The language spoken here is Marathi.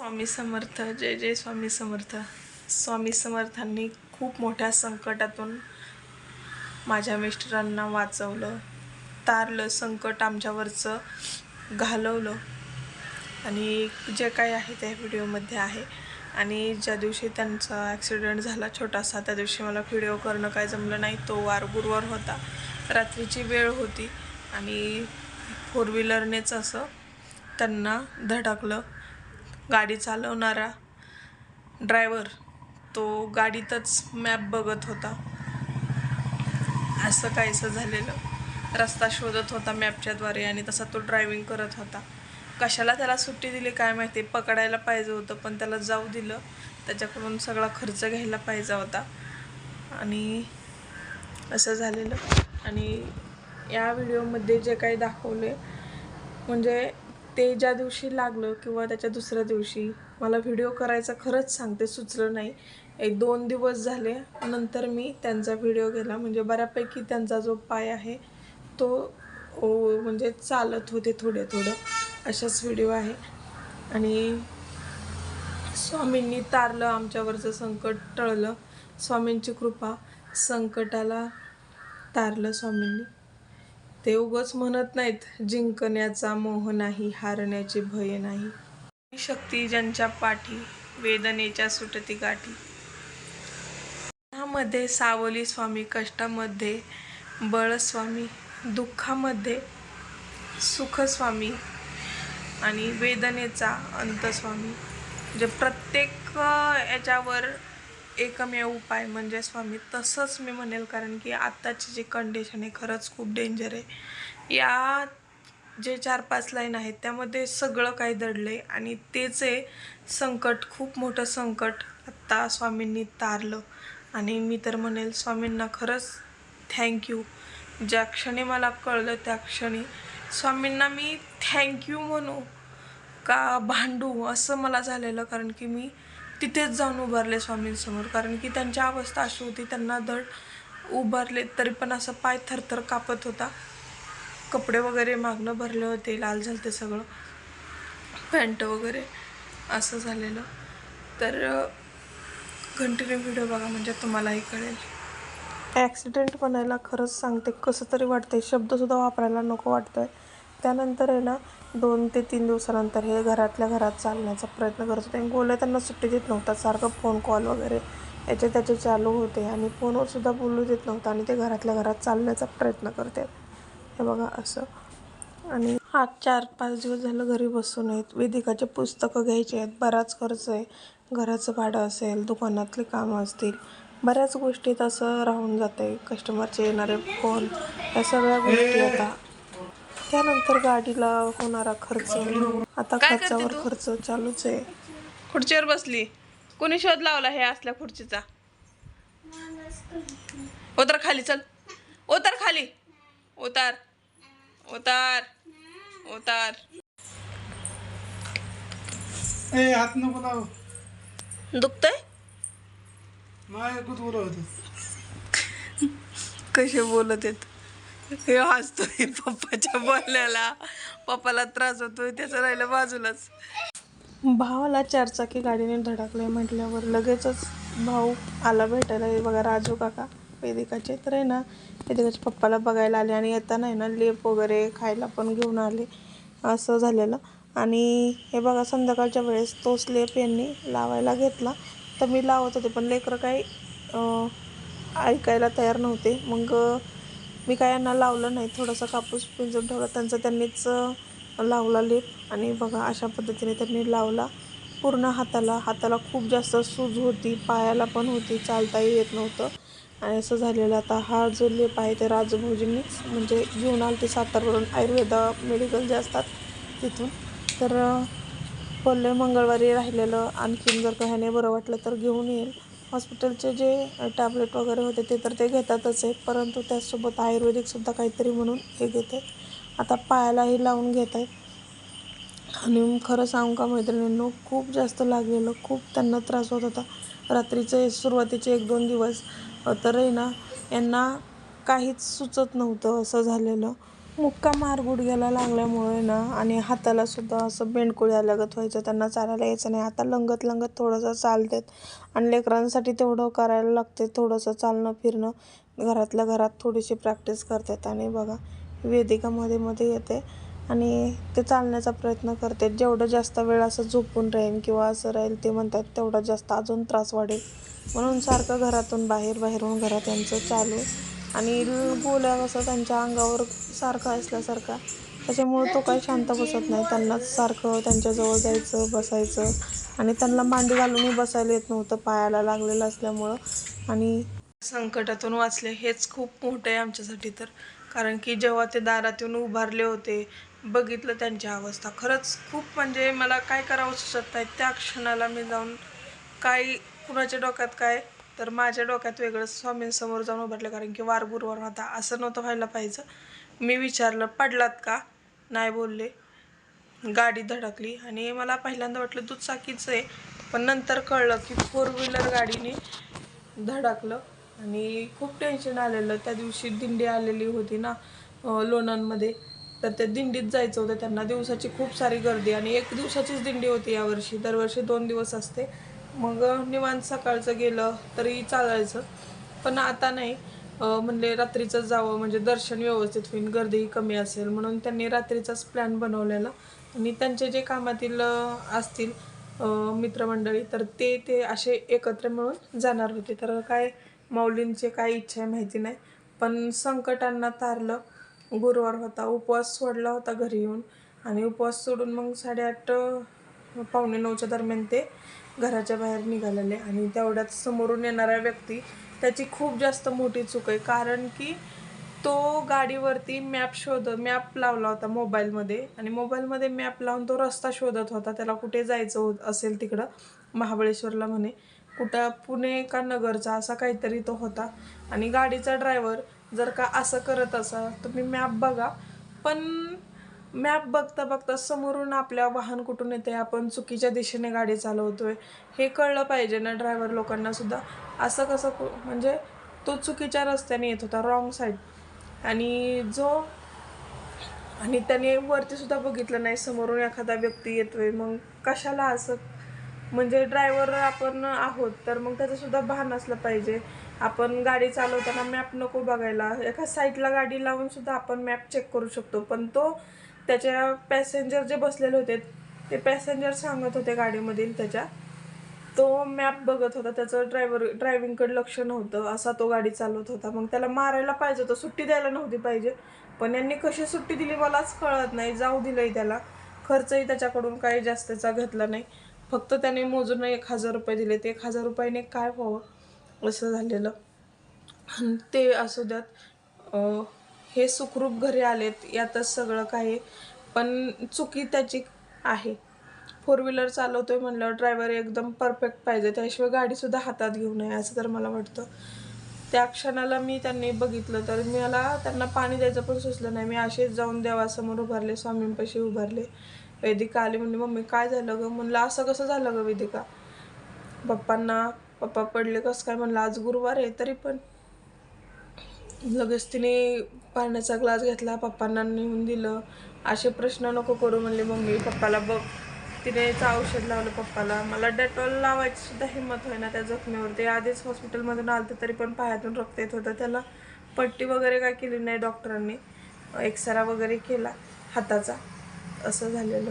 स्वामी समर्थ जय जय स्वामी समर्थ. स्वामी समर्थांनी खूप मोठ्या संकटातून माझ्या मिस्टरांना वाचवलं तारलं संकट आमच्यावरचं घालवलं. आणि जे काही आहे त्या व्हिडिओमध्ये आहे. आणि ज्या दिवशी त्यांचा ॲक्सिडेंट झाला छोटासा त्या दिवशी मला व्हिडिओ करणं काय जमलं नाही तो वार गुरुवार होता. रात्रीची वेळ होती आणि फोर व्हीलरनेच असं त्यांना धडकलं. गाडी चालवणारा ड्रायव्हर तो गाडीतच मॅप बघत होता. असं काहीसं झालेलं. रस्ता शोधत होता मॅपच्याद्वारे आणि तसा तो ड्रायव्हिंग करत होता. कशाला त्याला सुट्टी दिली काय माहिती? पकडायला पाहिजे होतं पण त्याला जाऊ दिलं. त्याच्याकडून सगळा खर्च घ्यायला पाहिजे होता. आणि असं झालेलं. आणि या व्हिडिओमध्ये जे काही दाखवले म्हणजे ते ज्या दिवशी लागलं किंवा त्याच्या दुसऱ्या दिवशी मला व्हिडिओ करायचा खरंच सांगते सुचलं नाही. एक दोन दिवस झाले नंतर मी त्यांचा व्हिडिओ केला म्हणजे बऱ्यापैकी त्यांचा जो पाय आहे तो म्हणजे चालत होते थोडे थोडं. अशाच व्हिडिओ आहे. आणि स्वामींनी तारलं आमच्यावरचं संकट टळलं. स्वामींची कृपा संकटाला तारलं स्वामींनी. ते उगच म्हणत नाहीत जिंकण्याचा मोह नाही हारण्याची भय नाही. शक्ती ज्यांच्या पाठी वेदनेच्या सुटती गाठी. मध्ये सावली स्वामी कष्टामध्ये बळस्वामी दुःखामध्ये सुखस्वामी आणि वेदनेचा अंतस्वामी. जे म्हणजे प्रत्येक याच्यावर एकमेव उपाय म्हणजे स्वामी तसंच मी म्हणेल कारण की आत्ताची जी कंडिशन आहे खरंच खूप डेंजर आहे. या जे चार पाच लाईन आहेत त्यामध्ये सगळं काही दडलं आहे आणि तेच आहे संकट खूप मोठं संकट. आत्ता स्वामींनी तारलं आणि मी तर म्हणेल स्वामींना खरंच थँक्यू ज्या क्षणी मला कळलं त्या क्षणी स्वामींना मी थँक्यू म्हणू का भांडू असं मला झालेलं कारण की मी तिथेच जाऊन उभारले स्वामींसमोर. कारण की त्यांची अवस्था अशी होती त्यांना धड उभारले तरी पण असं पाय थरथर कापत होता. कपडे वगैरे मागणं भरले होते लाल झालं ते सगळं. पॅन्ट वगैरे असं झालेलं. तर कंटिन्यू व्हिडिओ बघा म्हणजे तुम्हालाही कळेल. ॲक्सिडेंट बनायला खरंच सांगते कसं तरी वाटतंय. शब्दसुद्धा वापरायला नको वाटतंय. त्यानंतर आहे ना दोन ते तीन दिवसानंतर हे घरातल्या घरात चालण्याचा प्रयत्न करत होते. गोल्या त्यांना सुट्टी देत नव्हता. सारखं फोन कॉल वगैरे याचे त्याचे चालू होते. आणि फोनवर सुद्धा बोलू देत नव्हतं आणि ते घरातल्या घरात चालण्याचा प्रयत्न करते हे बघा असं. आणि हा चार पाच दिवस झालं घरी बसून आहेत. वेदिकाचे पुस्तकं घ्यायचे आहेत. बराच खर्च आहे. घराचं भाडं असेल दुकानातली कामं असतील. बऱ्याच गोष्टीत असं राहून जाते कस्टमरचे येणारे फोन या सगळ्या गोष्टी आता त्यानंतर गाडीला होणारा खर्च. आता खर्चावर खर्च चालूच आहे. खुर्चीवर बसली. कोणी शोध लावला हे असल्या खुर्चीचा? उतर खाली चल. उतर खाली. उतार. उतार. उतार. ए हात नको लाव. दुखतंय? माझ्या कुठ बोलत होतं कसे बोलत आहेत? हे हसतोय पप्पाच्या बोलण्याला. पप्पाला त्रास होतोय त्याचं राहिलं बाजूलाच. भावाला चारचाकी गाडीने धडकले म्हटल्यावर लगेचच भाऊ आला भेटायला. हे बघा राजू काका वेदिकाचे तर आहे ना? वेदिकाच्या पप्पाला बघायला आले आणि येताना आहे ना लेप वगैरे खायला पण घेऊन आले. असं झालेलं. आणि हे बघा संध्याकाळच्या वेळेस तो स्लेप यांनी लावायला घेतला. तर मी लावत होते पण लेकरं काही ऐकायला तयार नव्हते. मग मी काय यांना लावलं नाही थोडासा कापूस पिंजून ठेवला. त्यांचा त्यांनीच लावला लेप आणि बघा अशा पद्धतीने त्यांनी लावला. पूर्ण हाताला हाताला खूप जास्त सूज होती पायाला पण होती चालताही येत नव्हतं. आणि असं झालेलं आता हा जो लेप आहे ते राजभाऊजींनीच म्हणजे घेऊन आले ते सातारवरून आयुर्वेदा मेडिकल जे असतात तिथून. तर पल्ले मंगळवारी राहिलेलं आणखीन जर का ह्याने बरं वाटलं तर घेऊन येईल. हॉस्पिटलचे जे टॅबलेट वगैरे होते ते तर ते घेतातच आहे परंतु त्याचसोबत आयुर्वेदिकसुद्धा काहीतरी म्हणून हे घेते आता पायालाही लावून घेत आहेत. आणि खरं सांगू का मैत्रिणींनो खूप जास्त लागलेलं खूप त्यांना त्रास होत होता. रात्रीचे सुरुवातीचे एक दोन दिवस तर आहे ना यांना काहीच सुचत नव्हतं असं झालेलं. मुक्का मार गुडघ्याला लागल्यामुळे ना आणि हाताला सुद्धा असं बेंडकुळी आल्यागत व्हायचं. त्यांना चालायला यायचं नाही. आता लंगत लंगत थोडंसं चालतात आणि लेकरांसाठी तेवढं करायला लागते. थोडंसं चालणं फिरणं घरातल्या घरात थोडीशी प्रॅक्टिस करतात आणि बघा वेदिका मध्ये मध्ये येते आणि ते चालण्याचा प्रयत्न करते जेवढं जास्त वेळ असं झोपून राहील किंवा असं राहील ते म्हणतात तेवढा जास्त अजून त्रास वाढेल. म्हणून सारखं घरातून बाहेर बाहेरून घरात यांचं चालू आणि गोल्या कसं त्यांच्या अंगावर सारखं असल्यासारखा. त्याच्यामुळं तो काही शांत बसत नाही. त्यांना सारखं त्यांच्याजवळ जायचं बसायचं. आणि त्यांना मांडी घालूनही बसायला येत नव्हतं. पायाला लागलेलं असल्यामुळं. आणि संकटातून वाचले हेच खूप मोठं आहे आमच्यासाठी तर. कारण की जेव्हा ते दारात येऊन उभारले होते बघितलं त्यांची अवस्था. खरंच खूप म्हणजे मला काय करावं सुचत नाही त्या क्षणाला मी जाऊन काही कुणाच्या डोक्यात काय तर माझ्या डोक्यात वेगळं स्वामींसमोर जाऊन उभारलं कारण की वार गुरुवार होता असं नव्हतं व्हायला पाहिजे. मी विचारलं पडलात का? नाही बोलले. गाडी धडकली. आणि मला पहिल्यांदा वाटलं दुचाकीचं आहे. पण नंतर कळलं की फोर व्हीलर गाडीने धडकलं. आणि खूप टेन्शन आलेलं. त्या दिवशी दिंडी आलेली होती ना लोणांमध्ये लोणंदमध्ये. तर त्या दिंडीत जायचं होतं. त्यांना दिवसाची खूप सारी गर्दी. आणि एक दिवसाचीच दिंडी होती यावर्षी दरवर्षी दोन दिवस असते. मग निवांत सकाळचं गेलं तरी चालायचं. पण आता नाही. म्हणले रात्रीचं जावं म्हणजे दर्शन व्यवस्थित होईल गर्दीही कमी असेल म्हणून त्यांनी रात्रीचाच प्लॅन बनवलेला. आणि त्यांचे जे कामातील असतील मित्रमंडळी तर ते ते असे एकत्र मिळून जाणार होते. तर काय माऊलींचे काय इच्छा आहे माहिती नाही. पण संकटांना तारलं. गुरुवार होता उपवास सोडला होता घरी येऊन. आणि उपवास सोडून मग साडेआठ पावणे नऊच्या दरम्यान ते घराच्या बाहेर निघालेले. आणि तेवढ्यात समोरून येणारा व्यक्ती त्याची खूप जास्त मोठी चूक आहे. कारण की तो गाडीवरती मॅप शोध मॅप लावला होता मोबाईलमध्ये. आणि मोबाईलमध्ये मॅप लावून तो रस्ता शोधत होता. त्याला कुठे जायचं होत असेल तिकडं? महाबळेश्वरला म्हणे. कुठं? पुणे का नगरचा? असा काहीतरी तो होता. आणि गाडीचा ड्रायव्हर जर का असं करत असा तुम्ही मॅप बघा. पण मॅप बघता बघता समोरून आपल्या वाहन कुठून येते आपण चुकीच्या दिशेने गाडी चालवतोय. हे कळलं पाहिजे ना ड्रायव्हर लोकांना सुद्धा. असं कसं कु- म्हणजे तो चुकीच्या रस्त्याने येत होता रॉंग साईड आणि जो आणि त्याने वरती सुद्धा बघितलं नाही समोरून एखादा व्यक्ती येतोय. मग कशाला असं? म्हणजे ड्रायव्हर आपण आहोत तर मग त्याचंसुद्धा भान असलं पाहिजे. आपण गाडी चालवताना मॅप नको बघायला. एका साईडला गाडी लावून सुद्धा आपण मॅप चेक करू शकतो. पण तो त्याच्या पॅसेंजर जे बसलेले होते ते पॅसेंजर सांगत होते गाडीमधील त्याच्या. तो मॅप बघत होता त्याचं ड्रायव्हर ड्रायव्हिंगकडे लक्ष नव्हतं असा तो गाडी चालवत होता. मग त्याला मारायला पाहिजे होतं सुट्टी द्यायला नव्हती पाहिजे. पण यांनी कशी सुट्टी दिली मलाच कळत नाही जाऊ दिलंही त्याला. खर्चही त्याच्याकडून काही जास्तचा घेतला नाही. फक्त त्याने मोजून एक हजार रुपये दिले. ते एक हजार रुपयाने काय व्हावं? असं झालेलं. आणि ते असू द्यात हे सुखरूप घरी आलेत यातच सगळं काही. पण चुकी त्याची आहे. फोर व्हीलर चालवतोय म्हणल्यावर ड्रायव्हर एकदम परफेक्ट पाहिजे. त्याशिवाय गाडीसुद्धा हातात घेऊ नये असं तर मला वाटतं. त्या क्षणाला मी त्यांनी बघितलं तर मला त्यांना पाणी द्यायचं पण सुचलं नाही. मी असेच जाऊन देवासमोर उभारले स्वामींपाशी उभारले. वेदिका आली म्हणजे मम्मी काय झालं गं? म्हणलं असं कसं झालं गं वेदिका? पप्पांना पप्पा पडले कसं काय? म्हणलं आज गुरुवार आहे तरी पण. लगेच तिने पाण्याचा ग्लास घेतला पप्पांना नेऊन दिलं. असे प्रश्न नको करू म्हणले मम्मी. पप्पाला बघ तिने याचं औषध लावलं पप्पाला. मला डेटॉल लावायची सुद्धा हिंमत होईना त्या जखमेवरती. आधीच हॉस्पिटलमधून आलं तरी पण पायातून रक्त येत होतं. त्याला पट्टी वगैरे काय केली नाही डॉक्टरांनी. एक्सरा वगैरे केला हाताचा. असं झालेलं.